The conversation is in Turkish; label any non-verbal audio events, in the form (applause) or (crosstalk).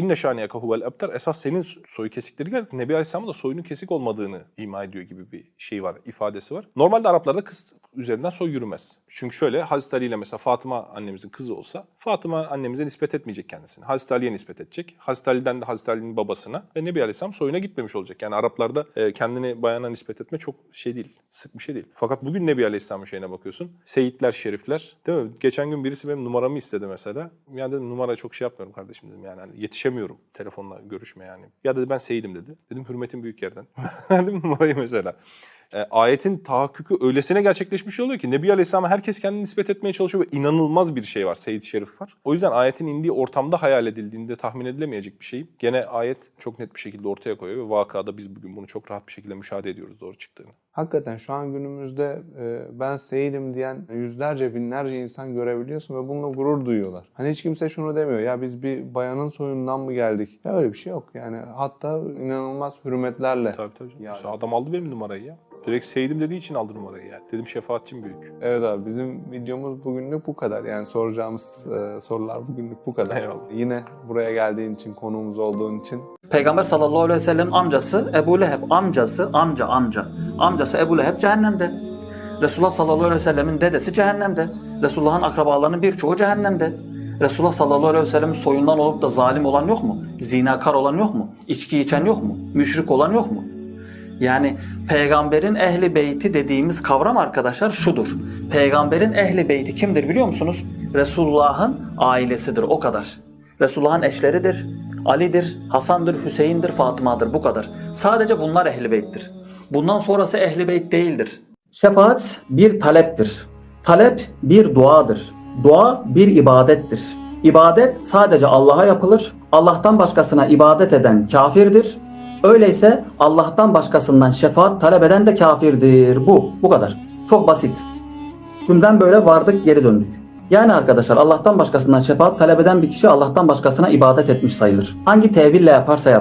İnne şaniyaka huvel ebtar. Esas senin soyu kesikleri gel. Nebi Aleyhisselam'ın da soyunun kesik olmadığını ima ediyor gibi bir şey var, ifadesi var. Normalde Araplarda kız üzerinden soy yürümez. Çünkü şöyle Hazreti Ali ile mesela Fatıma annemizin kızı olsa Fatıma annemize nispet etmeyecek kendisini. Hazreti Ali'ye nispet edecek. Hazreti Ali'den de Hazreti Ali'nin babasına ve Nebi Aleyhisselam soyuna gitmemiş olacak. Yani Araplarda e, kendini bayana nispet etme çok şey değil, sık bir şey değil. Fakat bugün Nebi Aleyhisselam'ın şeyine bakıyorsun. Seyitler, şerifler değil mi? Geçen gün birisi benim numaramı istedi mesela. Yani dedim numara çok şey yapmıyorum kardeşim dedim yani. Hani yetişemiyorum telefonla görüşme yani. Ya dedi ben Seyidim dedi. Dedim hürmetin büyük yerden. (laughs) dedim numarayı mesela. E, ayetin tahakkükü öylesine gerçekleşmiş oluyor ki Nebi Aleyhisselam'a herkes kendini nispet etmeye çalışıyor ve inanılmaz bir şey var. Seyit Şerif var. O yüzden ayetin indiği ortamda hayal edildiğinde tahmin edilemeyecek bir şey. Gene ayet çok net bir şekilde ortaya koyuyor ve vakada biz bugün bunu çok rahat bir şekilde müşahede ediyoruz doğru çıktığını. Hakikaten şu an günümüzde e, ben Seyit'im diyen yüzlerce binlerce insan görebiliyorsun ve bununla gurur duyuyorlar. Hani hiç kimse şunu demiyor ya biz bir bayanın soyundan mı geldik? Ya öyle bir şey yok yani hatta inanılmaz hürmetlerle. Tabii tabii. Yani. Adam aldı benim numarayı ya. Direkt Seyidim dediği için aldı numarayı yani. Dedim şefaatçim büyük. Evet abi bizim videomuz bugünlük bu kadar. Yani soracağımız e, sorular bugünlük bu kadar. Eyvallah. Yine buraya geldiğin için, konuğumuz olduğun için Peygamber sallallahu aleyhi ve sellem amcası Ebu Leheb amcası amca amca amcası Ebu Leheb cehennemde. Resulullah sallallahu aleyhi ve sellemin dedesi cehennemde. Resulullah'ın akrabalarının birçoğu cehennemde. Resulullah sallallahu aleyhi ve sellemin soyundan olup da zalim olan yok mu? Zinakar olan yok mu? İçki içen yok mu? Müşrik olan yok mu? Yani peygamberin ehli beyti dediğimiz kavram arkadaşlar şudur. Peygamberin ehli beyti kimdir biliyor musunuz? Resulullah'ın ailesidir o kadar. Resulullah'ın eşleridir. Ali'dir, Hasan'dır, Hüseyin'dir, Fatıma'dır bu kadar. Sadece bunlar ehli beyttir. Bundan sonrası ehli beyt değildir. Şefaat bir taleptir. Talep bir duadır. Dua bir ibadettir. İbadet sadece Allah'a yapılır. Allah'tan başkasına ibadet eden kafirdir. Öyleyse Allah'tan başkasından şefaat talep eden de kafirdir. Bu, bu kadar. Çok basit. Tümden böyle vardık geri döndük. Yani arkadaşlar Allah'tan başkasından şefaat talep eden bir kişi Allah'tan başkasına ibadet etmiş sayılır. Hangi teville yaparsa yapsın.